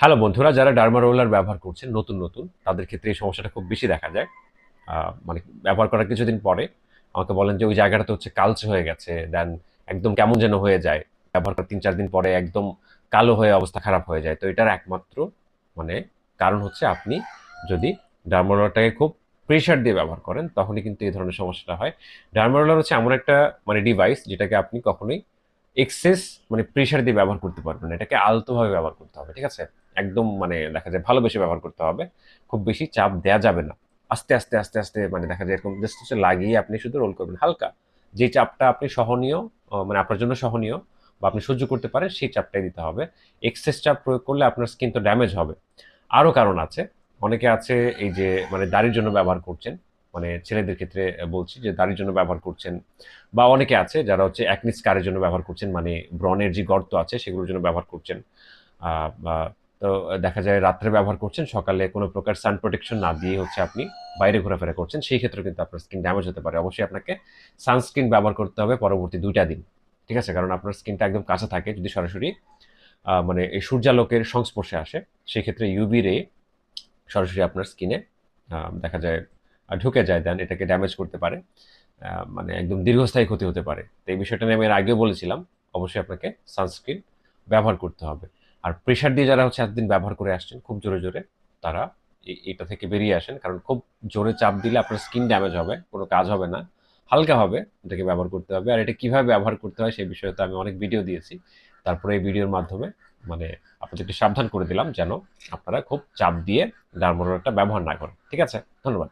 Hello বন্ধুরা, যারা derma roller ব্যবহার করছেন, নতুন নতুন, তাদের ক্ষেত্রে এই সমস্যাটা খুব বেশি দেখা যায়। মানে ব্যবহার করার কিছুদিন পরে আমাকে বলেন যে, ওই জায়গাটাতে হচ্ছে কালচে হয়ে গেছে দেন একদম কেমন যেন হয়ে যায়। ব্যবহার করার তিন চার দিন পরে একদম কালো হয়ে অবস্থা খারাপ হয়ে যায়। তো এটার একমাত্র মানে কারণ হচ্ছে আপনি যদি ডার্মা রোলারটাকে খুব প্রেশার দিয়ে ব্যবহার করেন, তখনই কিন্তু এই ধরনের সমস্যাটা হয়। ডার্মা রোলার হচ্ছে এমন একটা মানে ডিভাইস যেটাকে আপনি কখনোই এক্সেস মানে প্রেশার দিয়ে ব্যবহার করতে পারবেন এটাকে আলতোভাবে ব্যবহার করতে হবে, ঠিক আছে? একদম মানে দেখা যায় ভালোবেসে ব্যবহার করতে হবে। খুব বেশি চাপ দেয়া যাবে না। আস্তে আস্তে আস্তে আস্তে মানে দেখা যায় এরকম জাস্ট হচ্ছে লাগিয়ে আপনি শুধু রোল করবেন। হালকা যে চাপটা আপনি সহনীয় মানে আপনার জন্য সহনীয় বা আপনি সহ্য করতে পারেন, সেই চাপটাই দিতে হবে। এক্সেস চাপ প্রয়োগ করলে আপনার স্কিন তো ড্যামেজ হবে। আরও কারণ আছে। অনেকে আছে এই যে মানে দাড়ির জন্য ব্যবহার করছেন। মানে ছেলেদের ক্ষেত্রে বলছি যে দাড়ির জন্য ব্যবহার করছেন বা অনেকে আছে যারা হচ্ছে একনি কারের জন্য ব্যবহার করছেন মানে ব্রনের যে গর্ত আছে সেগুলোর জন্য ব্যবহার করছেন। তো দেখা যায় রাত্রে ব্যবহার করছেন, সকালে কোনো প্রকার সান প্রোটেকশন না দিয়ে হচ্ছে আপনি বাইরে ঘোরাফেরা করছেন, সেই ক্ষেত্রে কিন্তু আপনার স্কিন ড্যামেজ হতে পারে। অবশ্যই আপনাকে সানস্ক্রিন ব্যবহার করতে হবে পরবর্তী দুইটা দিন, ঠিক আছে? কারণ আপনার স্কিনটা একদম কাঁচা থাকে, যদি সরাসরি মানে এই সূর্যালোকের সংস্পর্শে আসে, সেক্ষেত্রে ইউবি রে সরাসরি আপনার স্কিনে দেখা যায় ঢুকে যায় দেন, এটাকে ড্যামেজ করতে পারে মানে একদম দীর্ঘস্থায়ী ক্ষতি হতে পারে। তো এই বিষয়টা নিয়ে আমি এর আগেও বলেছিলাম, অবশ্যই আপনাকে সানস্ক্রিন ব্যবহার করতে হবে। আর প্রেশার দিয়ে যারা হচ্ছে এতদিন ব্যবহার করে আসছেন, খুব জোরে জোরে তারা এটা থেকে বেরিয়ে আসেন। কারণ খুব জোরে চাপ দিলে আপনার স্কিন ড্যামেজ হবে, কোনো কাজ হবে না। হালকা হবে এটাকে ব্যবহার করতে হবে। আর এটা কীভাবে ব্যবহার করতে হয় সেই বিষয়ে তো আমি অনেক ভিডিও দিয়েছি। তারপরে এই ভিডিওর মাধ্যমে মানে আপনাদেরকে সাবধান করে দিলাম যেন আপনারা খুব চাপ দিয়ে ডার্মোরটা ব্যবহার না করেন। ঠিক আছে? ধন্যবাদ।